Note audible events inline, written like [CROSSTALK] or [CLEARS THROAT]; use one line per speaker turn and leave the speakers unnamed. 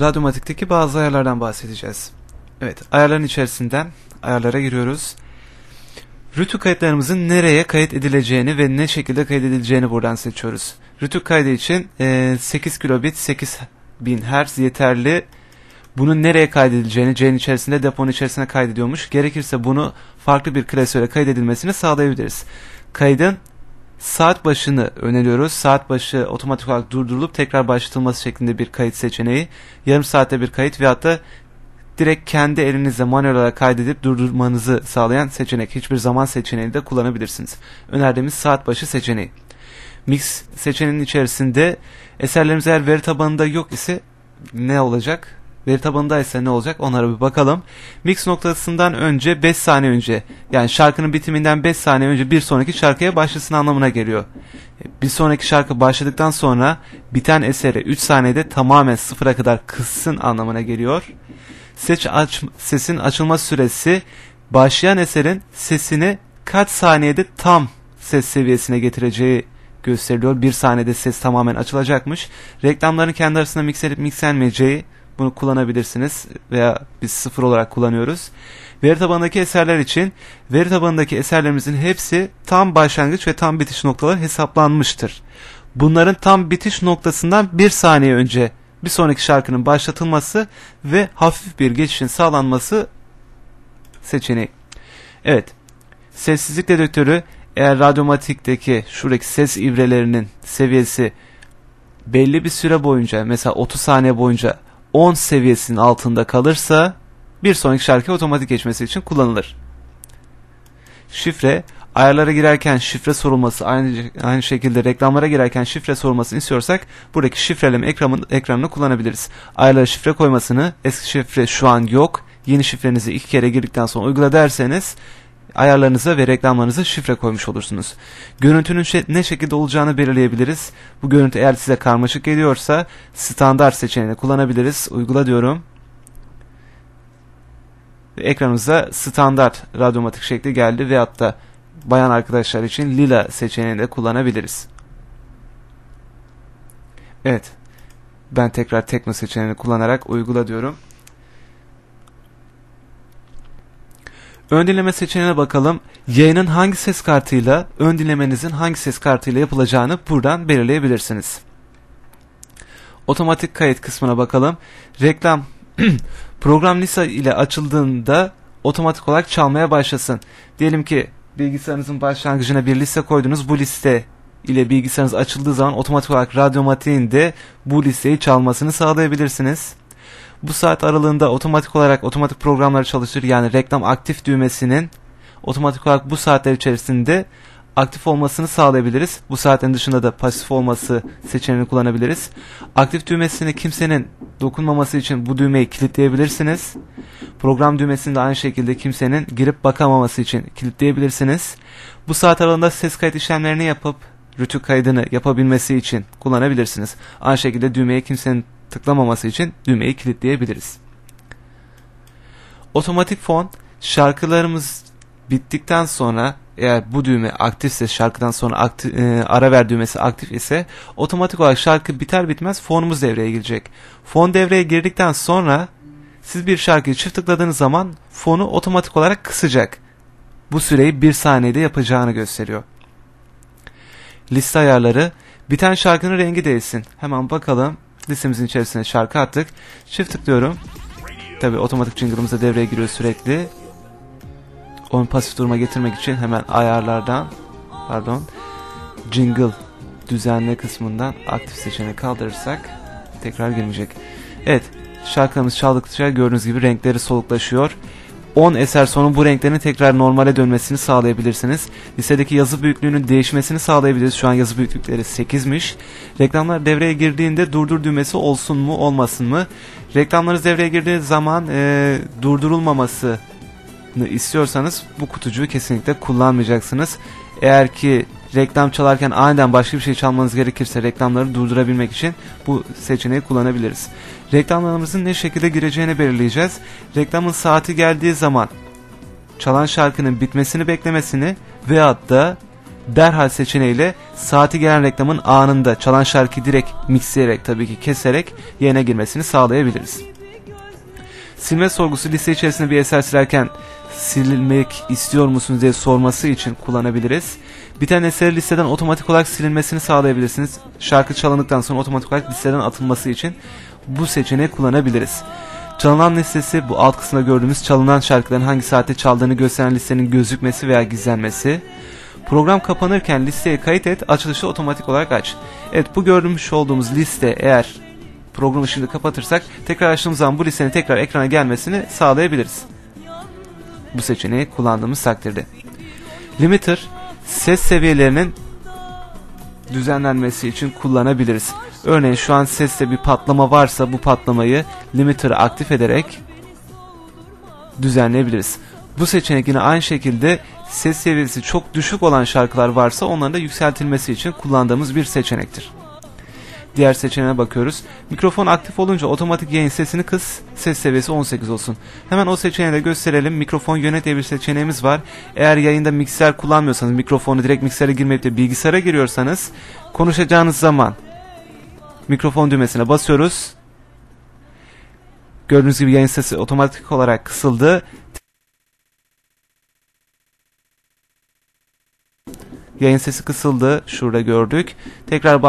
Radyomatik'teki bazı ayarlardan bahsedeceğiz. Evet, ayarların içerisinden ayarlara giriyoruz. Rütü kayıtlarımızın nereye kayıt edileceğini ve ne şekilde kayıt edileceğini buradan seçiyoruz. Rütü kaydı için e, 8 kilobit 8000 Hz yeterli. Bunun nereye kaydedileceğini C'nin içerisinde deponun içerisine kaydediyormuş. Gerekirse bunu farklı bir klasöre kaydedilmesini sağlayabiliriz. Kaydın saat başını öneriyoruz. Saat başı otomatik olarak durdurulup tekrar başlatılması şeklinde bir kayıt seçeneği. Yarım saatte bir kayıt veyahut da direkt kendi elinizle manuel olarak kaydedip durdurmanızı sağlayan seçenek. Hiçbir zaman seçeneğini de kullanabilirsiniz. Önerdiğimiz saat başı seçeneği. Mix seçeneğinin içerisinde eserlerimiz eğer veri tabanında yok ise ne olacak? Veri tabanında ise ne olacak onlara bir bakalım. Mix noktasından önce 5 saniye önce yani şarkının bitiminden 5 saniye önce bir sonraki şarkıya başlasın anlamına geliyor. Bir sonraki şarkı başladıktan sonra biten eseri 3 saniyede tamamen sıfıra kadar kıssın anlamına geliyor. Seç aç, sesin açılma süresi başlayan eserin sesini kaç saniyede tam ses seviyesine getireceği gösteriliyor. Bir saniyede ses tamamen açılacakmış. Reklamların kendi arasında mikselip mikselmeyeceği bunu kullanabilirsiniz veya biz sıfır olarak kullanıyoruz. Veri tabanındaki eserler için veri tabanındaki eserlerimizin hepsi tam başlangıç ve tam bitiş noktaları hesaplanmıştır. Bunların tam bitiş noktasından bir saniye önce bir sonraki şarkının başlatılması ve hafif bir geçişin sağlanması seçeneği. Evet. Sessizlik dedektörü eğer radyomatik'teki şuradaki ses ivrelerinin seviyesi belli bir süre boyunca mesela 30 saniye boyunca 10 seviyesinin altında kalırsa bir sonraki şarkı otomatik geçmesi için kullanılır. Şifre ayarlara girerken şifre sorulması aynı, aynı şekilde reklamlara girerken şifre sorulmasını istiyorsak buradaki şifreleme ekranını, ekranını kullanabiliriz. Ayarlara şifre koymasını eski şifre şu an yok. Yeni şifrenizi iki kere girdikten sonra uygula derseniz ayarlarınıza ve reklamlarınıza şifre koymuş olursunuz. Görüntünün ne şekilde olacağını belirleyebiliriz. Bu görüntü eğer size karmaşık geliyorsa standart seçeneğini kullanabiliriz. Uygula diyorum. Ve ekranımıza standart radyomatik şekli geldi ve hatta bayan arkadaşlar için lila seçeneğini de kullanabiliriz. Evet. Ben tekrar tekno seçeneğini kullanarak uygula diyorum. Ön dinleme seçeneğine bakalım. Yayının hangi ses kartıyla, ön dinlemenizin hangi ses kartıyla yapılacağını buradan belirleyebilirsiniz. Otomatik kayıt kısmına bakalım. Reklam [CLEARS THROAT] program lisa ile açıldığında otomatik olarak çalmaya başlasın. Diyelim ki bilgisayarınızın başlangıcına bir liste koydunuz. Bu liste ile bilgisayarınız açıldığı zaman otomatik olarak radyomatiğin de bu listeyi çalmasını sağlayabilirsiniz. Bu saat aralığında otomatik olarak otomatik programları çalıştır. Yani reklam aktif düğmesinin otomatik olarak bu saatler içerisinde aktif olmasını sağlayabiliriz. Bu saatin dışında da pasif olması seçeneğini kullanabiliriz. Aktif düğmesine kimsenin dokunmaması için bu düğmeyi kilitleyebilirsiniz. Program düğmesini de aynı şekilde kimsenin girip bakamaması için kilitleyebilirsiniz. Bu saat aralığında ses kayıt işlemlerini yapıp rütü kaydını yapabilmesi için kullanabilirsiniz. Aynı şekilde düğmeye kimsenin tıklamaması için düğmeyi kilitleyebiliriz. Otomatik fon şarkılarımız bittikten sonra eğer bu düğme aktifse şarkıdan sonra aktif, e, ara ver düğmesi aktif ise otomatik olarak şarkı biter bitmez fonumuz devreye girecek. Fon devreye girdikten sonra siz bir şarkıyı çift tıkladığınız zaman fonu otomatik olarak kısacak. Bu süreyi bir saniyede yapacağını gösteriyor. Liste ayarları biten şarkının rengi değilsin. Hemen bakalım listemizin içerisine şarkı attık. Çift tıklıyorum. Tabi otomatik jingle'ımız devreye giriyor sürekli. Onu pasif duruma getirmek için hemen ayarlardan pardon jingle düzenle kısmından aktif seçeneği kaldırırsak tekrar girmeyecek. Evet şarkımız çaldıkça gördüğünüz gibi renkleri soluklaşıyor. 10 eser sonra bu renklerin tekrar normale dönmesini sağlayabilirsiniz. Listedeki yazı büyüklüğünün değişmesini sağlayabiliriz. Şu an yazı büyüklükleri 8'miş. Reklamlar devreye girdiğinde durdur düğmesi olsun mu olmasın mı? Reklamlarınız devreye girdiği zaman e, durdurulmaması istiyorsanız bu kutucuğu kesinlikle kullanmayacaksınız. Eğer ki reklam çalarken aniden başka bir şey çalmanız gerekirse reklamları durdurabilmek için bu seçeneği kullanabiliriz. Reklamlarımızın ne şekilde gireceğini belirleyeceğiz. Reklamın saati geldiği zaman çalan şarkının bitmesini beklemesini veyahut da derhal seçeneğiyle saati gelen reklamın anında çalan şarkıyı direkt mixleyerek tabii ki keserek yayına girmesini sağlayabiliriz. Silme sorgusu liste içerisinde bir eser silerken silmek istiyor musunuz diye sorması için kullanabiliriz. Bir tane eseri listeden otomatik olarak silinmesini sağlayabilirsiniz. Şarkı çalındıktan sonra otomatik olarak listeden atılması için bu seçeneği kullanabiliriz. Çalınan listesi bu alt kısımda gördüğümüz çalınan şarkıların hangi saatte çaldığını gösteren listenin gözükmesi veya gizlenmesi. Program kapanırken listeye kayıt et, açılışı otomatik olarak aç. Evet bu görmüş olduğumuz liste eğer programı şimdi kapatırsak tekrar açtığımız zaman bu listenin tekrar ekrana gelmesini sağlayabiliriz. Bu seçeneği kullandığımız takdirde. Limiter ses seviyelerinin düzenlenmesi için kullanabiliriz. Örneğin şu an seste bir patlama varsa bu patlamayı limiter'ı aktif ederek düzenleyebiliriz. Bu seçenek yine aynı şekilde ses seviyesi çok düşük olan şarkılar varsa onların da yükseltilmesi için kullandığımız bir seçenektir. Diğer seçeneğe bakıyoruz. Mikrofon aktif olunca otomatik yayın sesini kıs, ses seviyesi 18 olsun. Hemen o seçeneği de gösterelim. Mikrofon yönet diye bir seçeneğimiz var. Eğer yayında mikser kullanmıyorsanız, mikrofonu direkt miksere girmeyip de bilgisayara giriyorsanız, konuşacağınız zaman mikrofon düğmesine basıyoruz. Gördüğünüz gibi yayın sesi otomatik olarak kısıldı. Yayın sesi kısıldı. Şurada gördük. Tekrar ba